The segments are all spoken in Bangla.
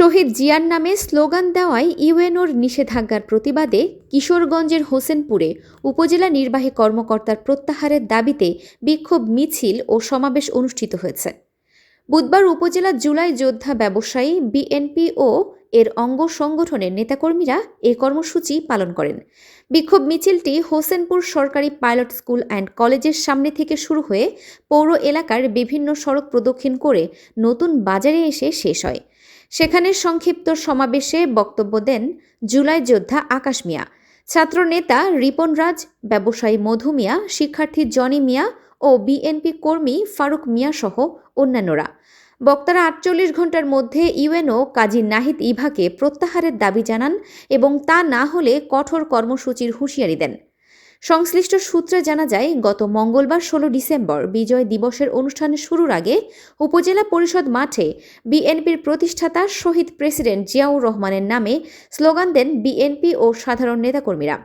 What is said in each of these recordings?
শহীদ জিয়ার নামে স্লোগান দেওয়ায় ইউএনওর নিষেধাজ্ঞার প্রতিবাদে কিশোরগঞ্জের হোসেনপুরে উপজেলা নির্বাহী কর্মকর্তার প্রত্যাহারের দাবিতে বিক্ষোভ মিছিল ও সমাবেশ অনুষ্ঠিত হয়েছে। বুধবার উপজেলা জুলাই যোদ্ধা ব্যবসায়ী বিএনপি ও এর অঙ্গ সংগঠনের নেতাকর্মীরা এই কর্মসূচি পালন করেন। বিক্ষোভ মিছিলটি হোসেনপুর সরকারি পাইলট স্কুল অ্যান্ড কলেজের সামনে থেকে শুরু হয়ে পৌর এলাকার বিভিন্ন সড়ক প্রদক্ষিণ করে নতুন বাজারে এসে শেষ হয়। সেখানে সংক্ষিপ্ত সমাবেশে বক্তব্য দেন জুলাই যোদ্ধা আকাশ মিয়া ছাত্রনেতা রিপন রাজ, ব্যবসায়ী মধু মিয়া, শিক্ষার্থী জনি মিয়া ও বিএনপি কর্মী ফারুক মিয়া সহ অন্যান্যরা। বক্তারা আটচল্লিশ ঘণ্টার মধ্যে ইউএনও কাজী নাহিদ ইভাকে প্রত্যাহারের দাবি জানান এবং তা না হলে কঠোর কর্মসূচির হুঁশিয়ারি দেন। সংশ্লিষ্ট সূত্রে জানা যায়, গত মঙ্গলবার ষোলো ডিসেম্বর বিজয় দিবসের অনুষ্ঠানের শুরুর আগে উপজেলা পরিষদ মাঠে বিএনপির প্রতিষ্ঠাতা শহীদ প্রেসিডেন্ট জিয়াউর রহমানের নামে স্লোগান দেন বিএনপি ও সাধারণ নেতাকর্মীরা।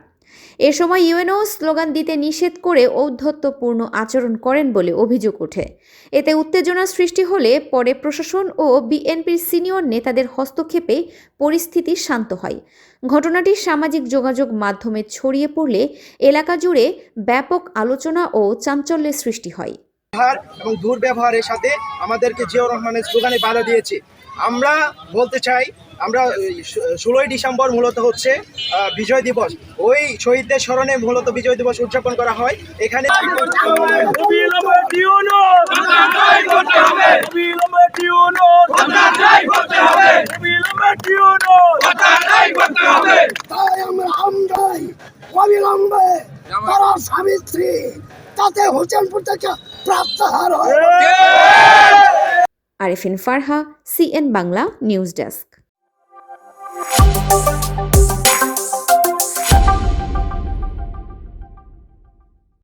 এ সময় ইউএনও স্লোগান দিতে নিষেধ করে ঔদ্ধত্যপূর্ণ আচরণ করেন বলে অভিযোগ ওঠে। এতে উত্তেজনা সৃষ্টি হলে পরে প্রশাসন ও বিএনপির সিনিয়র নেতাদের হস্তক্ষেপে পরিস্থিতি শান্ত হয়। ঘটনাটি সামাজিক যোগাযোগ মাধ্যমে ছড়িয়ে পড়লে এলাকা জুড়ে ব্যাপক আলোচনা ও চাঞ্চল্যের সৃষ্টি হয়। এবং দুর্ব্যবহারের সাথে আমাদেরকে জিয়াউর রহমানের স্লোগানে বাধা দিয়েছে। আমরা বলতে চাই আমরা ষোলোই ডিসেম্বর মূলত হচ্ছে আহ, বিজয় দিবস। ওই শহীদদের স্মরণে মূলত বিজয় দিবস উদযাপন করা হয়। এখানে অবিলম্বে তারা স্বামী তাতে হোসেনপুর থেকে হয়। Arefin Farha CN Bangla news desk. Thank you.